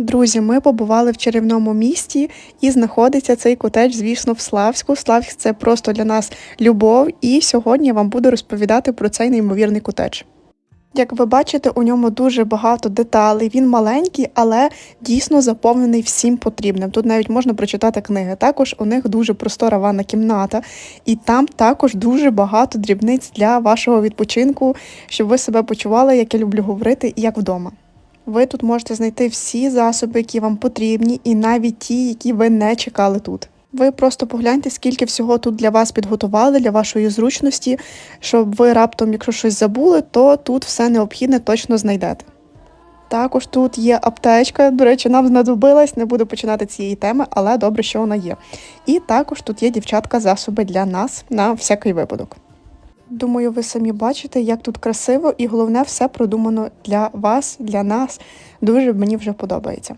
Друзі, ми побували в чарівному місті і знаходиться цей котедж, звісно, в Славську. Славськ це просто для нас любов. І сьогодні я вам буду розповідати про цей неймовірний котедж. Як ви бачите, у ньому дуже багато деталей. Він маленький, але дійсно заповнений всім потрібним. Тут навіть можна прочитати книги. Також у них дуже простора ванна кімната, і там також дуже багато дрібниць для вашого відпочинку, щоб ви себе почували, як я люблю говорити, як вдома. Ви тут можете знайти всі засоби, які вам потрібні, і навіть ті, які ви не чекали тут. Ви просто погляньте, скільки всього тут для вас підготували, для вашої зручності, щоб ви раптом, якщо щось забули, то тут все необхідне точно знайдете. Також тут є аптечка, до речі, нам знадобилась, не буду починати цієї теми, але добре, що вона є. І також тут є дівчатка засоби для нас на всякий випадок. Думаю, ви самі бачите, як тут красиво, і головне, все продумано для вас, для нас. Дуже мені вже подобається.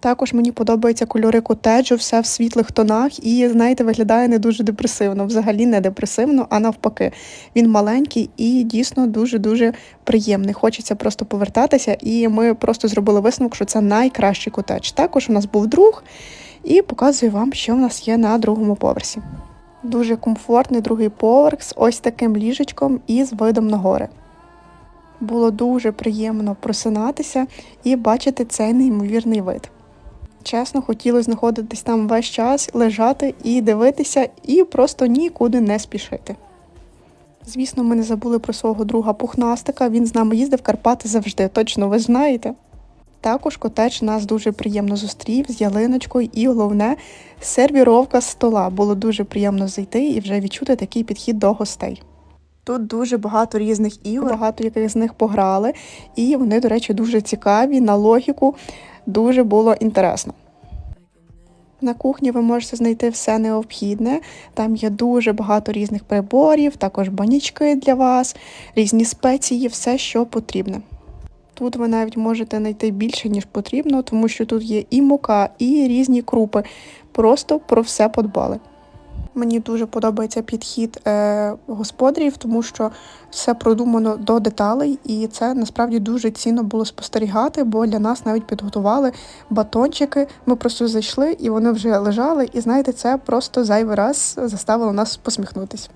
Також мені подобаються кольори котеджу, все в світлих тонах, і, знаєте, виглядає не дуже депресивно, взагалі не депресивно, а навпаки. Він маленький і дійсно дуже-дуже приємний. Хочеться просто повертатися, і ми просто зробили висновок, що це найкращий котедж. Також у нас був друг, і показую вам, що в нас є на другому поверсі. Дуже комфортний другий поверх з ось таким ліжечком і з видом на гори. Було дуже приємно просинатися і бачити цей неймовірний вид. Чесно, хотілося знаходитись там весь час, лежати і дивитися, і просто нікуди не спішити. Звісно, ми не забули про свого друга пухнастика, він з нами їздив в Карпати завжди, точно ви знаєте. Також котедж нас дуже приємно зустрів з ялиночкою, і головне сервіровка стола. Було дуже приємно зайти і вже відчути такий підхід до гостей. Тут дуже багато різних ігор, багато яких з них пограли, і вони, до речі, дуже цікаві на логіку. Дуже було інтересно. На кухні ви можете знайти все необхідне. Там є дуже багато різних приборів, також банічки для вас, різні спеції, все, що потрібне. Тут ви навіть можете знайти більше, ніж потрібно, тому що тут є і мука, і різні крупи. Просто про все подбали. Мені дуже подобається підхід е, господарів, тому що все продумано до деталей, і це насправді дуже цінно було спостерігати, бо для нас навіть підготували батончики. Ми просто зайшли і вони вже лежали. І знаєте, це просто зайвий раз заставило нас посміхнутись.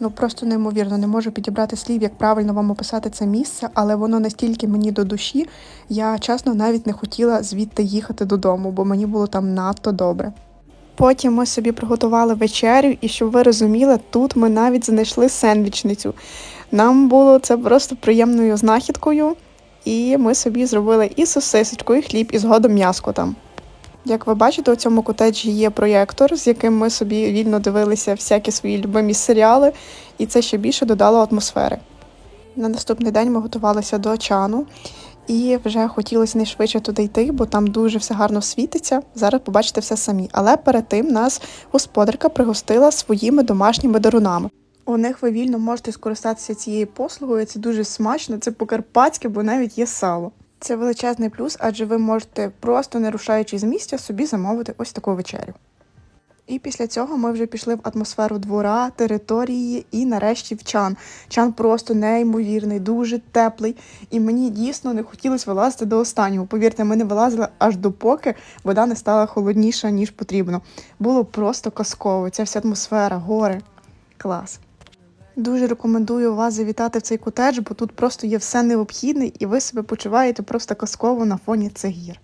Ну просто неймовірно, не можу підібрати слів, як правильно вам описати це місце, але воно настільки мені до душі. Я чесно навіть не хотіла звідти їхати додому, бо мені було там надто добре. Потім ми собі приготували вечерю, і щоб ви розуміли, тут ми навіть знайшли сендвічницю. Нам було це просто приємною знахідкою, і ми собі зробили і сосисочку, і хліб, і згодом м'яско там. Як ви бачите, у цьому котеджі є проєктор, з яким ми собі вільно дивилися всякі свої любимі серіали, і це ще більше додало атмосфери. На наступний день ми готувалися до чану, і вже хотілося найшвидше туди йти, бо там дуже все гарно світиться. Зараз побачите все самі. Але перед тим нас господарка пригостила своїми домашніми дарунами. У них ви вільно можете скористатися цією послугою. Це дуже смачно, це по-карпатськи, бо навіть є сало. Це величезний плюс, адже ви можете просто не рушаючи з місця собі замовити ось таку вечерю. І після цього ми вже пішли в атмосферу двора, території і нарешті в чан. Чан просто неймовірний, дуже теплий. І мені дійсно не хотілося вилазити до останнього. Повірте, ми не вилазили аж допоки вода не стала холодніша, ніж потрібно. Було просто казково. Ця вся атмосфера, гори. Клас. Дуже рекомендую вас завітати в цей котедж, бо тут просто є все необхідне, і ви себе почуваєте просто казково на фоні цих гір.